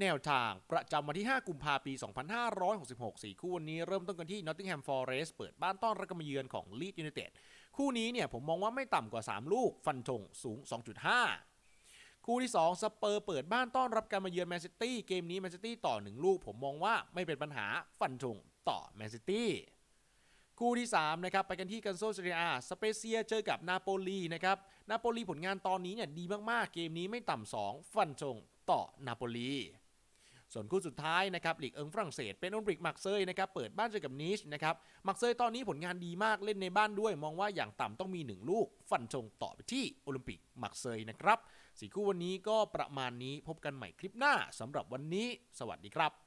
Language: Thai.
แนวทางประจำวันที่ 5 กุมภาพันธ์ ปี 2566สี่คู่วันนี้เริ่มต้นกันที่ Nottingham Forest เปิดบ้านต้อนรับการมาเยือนของ Leeds United คู่นี้เนี่ยผมมองว่าไม่ต่ำกว่า 3 ลูก ฟันธงสูง 2.5 คู่ที่ 2 สเปอร์เปิดบ้านต้อนรับการมาเยือนแมนซิตี้ เกมนี้แมนซิตี้ต่อ 1 ลูก ผมมองว่าไม่เป็นปัญหา ฟันธงต่อแมนซิตี้คู่ที่ 3 นะครับ ไปกันที่กันโซเซียสเปเซียเจอกับนาโปลีนะครับ นาโปลีผลงานตอนนี้เนี่ยดีมากๆ เกมนี้ไม่ต่ำสองฟันธงต่อนาโปลี ส่วนคู่สุดท้ายนะครับลีกเอิงฝรั่งเศสเป็นโอลิมปิกมักเซยนะครับเปิดบ้านเจอกับนิชนะครับมักเซยตอนนี้ผลงานดีมากเล่นในบ้านด้วย มองว่าอย่างต่ำต้องมี 1 ลูก ฟันธงต่อไปที่โอลิมปิกมักเซยนะครับสี่คู่วันนี้ก็ประมาณนี้พบกันใหม่คลิปหน้าสำหรับวันนี้ สวัสดีครับ